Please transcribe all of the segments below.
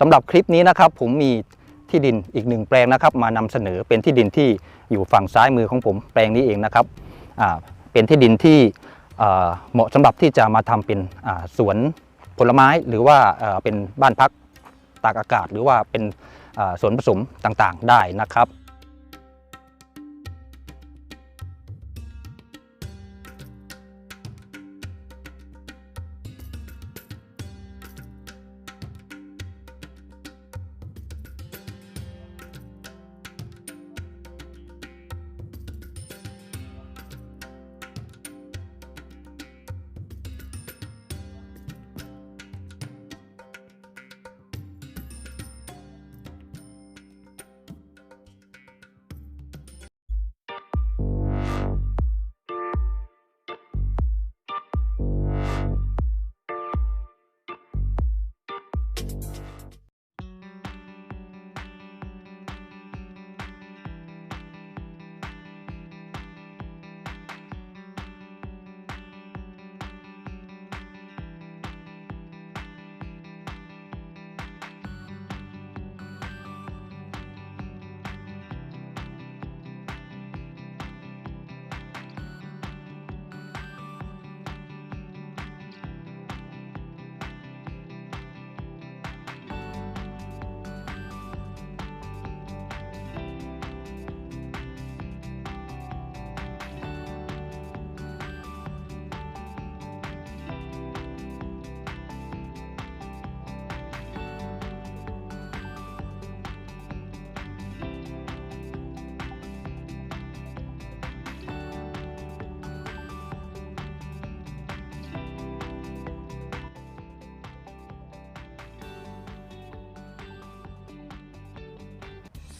สำหรับคลิปนี้นะครับผมมีที่ดินอีกหนึ่งแปลงนะครับ มานำเสนอเป็นที่ดินที่อยู่ฝั่งซ้ายมือของผมแปลงนี้เองนะครับเป็นที่ดินที่เหมาะสำหรับที่จะมาทำเป็นสวนผลไม้หรือว่าเป็นบ้านพักตากอากาศ หรือว่าเป็นสวนผสมต่างๆ ได้นะครับ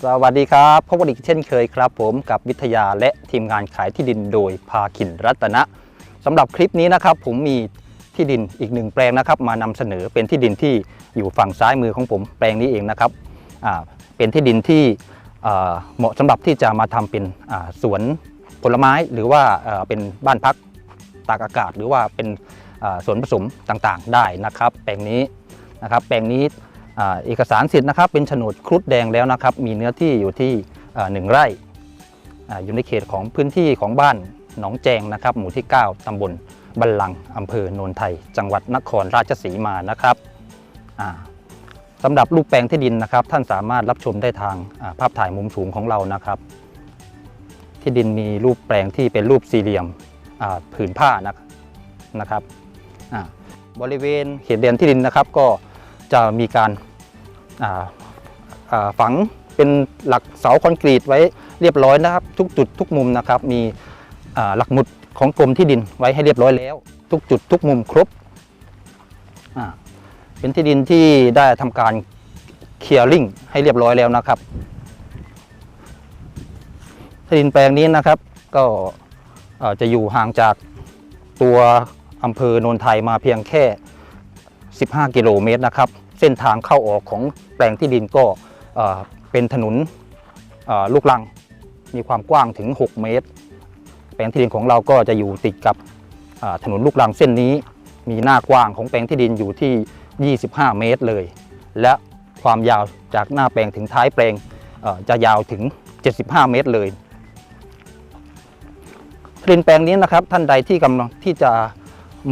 สวัสดีครับพบกันอีกเช่นเคยครับผมกับวิทยาและทีมงานขายที่ดินโดยภาคินรัตนะสำหรับคลิปนี้นะครับ ผมมีที่ดินอีกหนึ่งแปลงนะครับ มานำเสนอเป็นที่ดินที่อยู่ฝั่งซ้ายมือของผมแปลงนี้เองนะครับเป็นที่ดินที่เหมาะสำหรับที่จะมาทำเป็นสวนผลไม้หรือว่าเป็นบ้านพักตากอากาศ หรือว่าเป็นสวนผสมต่างๆ ได้นะครับ แปลงนี้นะครับ แปลงนี้ เอกสารสิทธิ์นะครับเป็นโฉนดครุฑแดงแล้วนะครับ มีเนื้อที่อยู่ที่อ่าหนึ่งไร่อยู่ในเขตของพื้นที่ของบ้านหนองแจงนะครับ หมู่ที่ 9ตำบลบัลลังก์อำเภอโนนไทย จังหวัดนครราชสีมานะครับอ่าสำหรับรูปแปลงที่ดินนะครับ ท่านสามารถรับชมได้ทางาภาพถ่ายมุมสูงของเรานะครับ ที่ดินมีรูปแปลงที่เป็นรูปสี่เหลี่ยมผืนผ้านะนะครับบริเวณเขตแดนที่ดินนะครับก็จะมีการ ฝังเป็นหลักเสาคอนกรีตไว้เรียบร้อยนะครับ ทุกจุดทุกมุมนะครับ มีหลักหมุดของกรมที่ดินไว้ให้เรียบร้อยแล้ว ทุกจุดทุกมุมครบเป็นที่ดินที่ได้ทำการเคลียร์ลิงให้เรียบร้อยแล้วนะครับที่ดินแปลงนี้นะครับก็จะอยู่ห่างจากตัวอำเภอโนนไทยมาเพียงแค่ 15 กิโลเมตรนะครับ เส้นทางเข้าออกของแปลงที่ดินก็เป็นถนนลูกลัง มีความกว้างถึง 6 เมตร แปลงที่ดินของเราก็จะอยู่ติดกับถนนลูกลังเส้นนี้ มีหน้ากว้างของแปลงที่ดินอยู่ที่ 25 เมตรเลย และความยาวจากหน้าแปลงถึงท้ายแปลงจะยาวถึง 75 เมตรเลยที่ดินแปลงนี้นะครับท่านใดที่กำลังที่จะ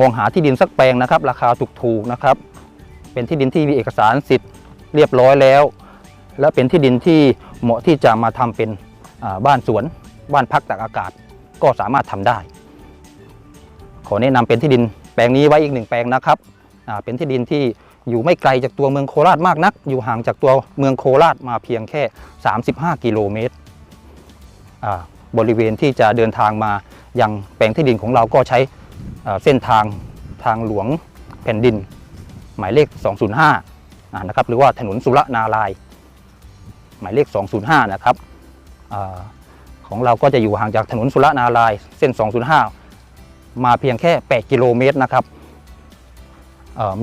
มองหาที่ดินสักแปลงนะครับ ราคาถูกๆนะครับ เป็นที่ดินที่มีเอกสารสิทธิ์เรียบร้อยแล้ว และเป็นที่ดินที่เหมาะที่จะมาทำเป็นบ้านสวน บ้านพักตากอากาศก็สามารถทำได้ ขอแนะนำเป็นที่ดินแปลงนี้ไว้อีกหนึ่งแปลงนะครับเป็นที่ดินที่อยู่ไม่ไกลจากตัวเมืองโคราชมากนัก อยู่ห่างจากตัวเมืองโคราชมาเพียงแค่ 35 กิโลเมตร บริเวณที่จะเดินทางมายังแปลงที่ดินของเราก็ใช้เส้นทางทางหลวงแผ่นดิน หมายเลข 205นะครับหรือว่าถนนสุรนาราย หมายเลข 205 นะครับอของเราก็จะอยู่ห่างจากถนนสุรนารายเส้น 205 มาเพียงแค่ 8 กิโลเมตรนะครับ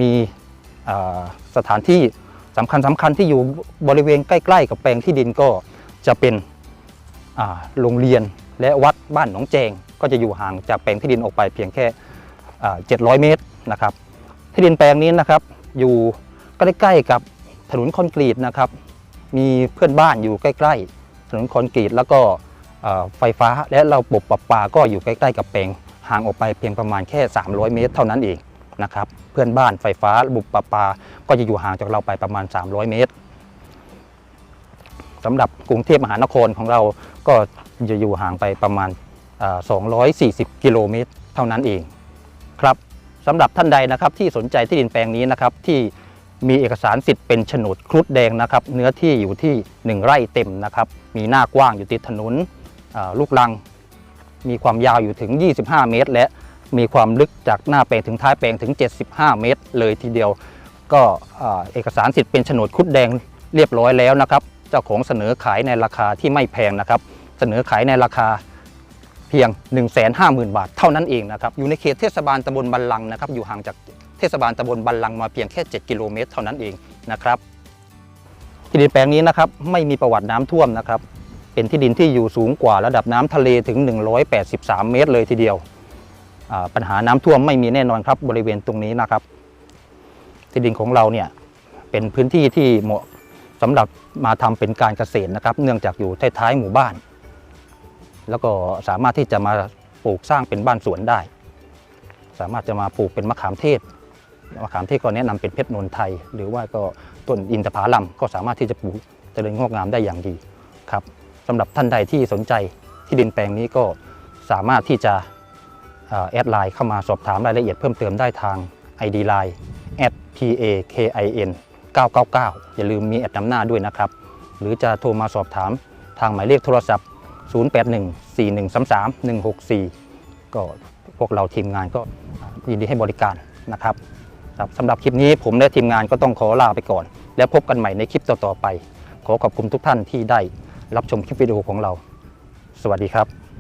มีสถานที่สำคัญสำคัญที่อยู่บริเวณใกล้ ๆ กับแปลงที่ดินก็จะเป็นโรงเรียนและวัดบ้านหนองแจง ก็จะอยู่ห่างจากแปลงที่ดินออกไปเพียงแค่ 700 เมตรนะครับ ที่ดินแปลงนี้นะครับ อยู่ใกล้ๆกับถนนคอนกรีตนะครับ มีเพื่อนบ้านอยู่ใกล้ ๆ ถนนคอนกรีตแล้วก็ไฟฟ้าและเระบบประปาก็อยู่ใกล้ๆกับแปลงห่างออกไปเพียงประมาณแค่ 300 เมตร เท่านั้นเองนะครับ เพื่อนบ้านไฟฟ้าระบบประปาก็จะอยู่ห่างจากเราไปประมาณ 300 เมตรสำหรับกรุงเทพมหานครของเราก็จะอยู่ห่างไปประมาณ 240 กิโลเมตร เท่านั้นเองครับ สำหรับท่านใดนะครับที่สนใจที่ดินแปลงนี้นะครับที่มีเอกสารสิทธิ์เป็นโฉนดครุฑแดงนะครับเนื้อที่อยู่ที่ 1 ไร่เต็มนะครับมีหน้ากว้างอยู่ติดถนนลูกลัง มีความยาวอยู่ถึง 25 เมตร และมีความลึกจากหน้าแปลงถึงท้ายแปลงถึง 75 เมตร เลยทีเดียว ก็เอกสารสิทธิ์เป็นโฉนดครุฑแดงเรียบร้อยแล้วนะครับ เจ้าของเสนอขายในราคาที่ไม่แพงนะครับ เสนอขายในราคา พียง 150,000 บาทเท่านั้นเองนะครับ อยู่ในเขตเทศบาลตำบลบันลังนะครับ อยู่ห่างจากเทศบาลตำบลบันลังมาเพียงแค่ 7 กิโลเมตรเท่านั้นเองนะครับ ที่ดินแปลงนี้นะครับไม่มีประวัติน้ำท่วมนะครับ เป็นที่ดินที่อยู่สูงกว่าระดับน้ำทะเลถึง 183 เมตรเลยทีเดียว ปัญหาน้ำท่วมไม่มีแน่นอนครับบริเวณตรงนี้นะครับ ที่ดินของเราเนี่ยเป็นพื้นที่ที่เหมาะสำหรับมาทำเป็นการเกษตรนะครับ เนื่องจากอยู่ท้ายๆหมู่บ้าน แล้วก็สามารถที่จะมาปลูกสร้างเป็นบ้านสวนได้ สามารถจะมาปลูกเป็นมะขามเทศมะขามเทศก็แนะนำเป็นเพชรนนไทย หรือว่าก็ต้นอินทผลัมก็สามารถที่จะปลูกเจริญงอกงามได้อย่างดีครับสำหรับท่านใดที่สนใจที่ดินแปลงนี้ก็สามารถที่จะแอดไลน์เข้ามาสอบถามรายละเอียดเพิ่มเติมได้ทาง ID Line @pakin 999 อย่าลืมมีแอดนำหน้าด้วยนะครับ หรือจะโทรมาสอบถามทางหมายเลขโทรศัพท์ 0814133164 ก็พวกเราทีมงานก็ยินดีให้บริการนะครับครับสำหรับคลิปนี้ผมและทีมงานก็ต้องขอลาไปก่อน แล้วพบกันใหม่ในคลิปต่อๆไป ขอขอบคุณทุกท่านที่ได้รับชมคลิปวิดีโอของเรา สวัสดีครับ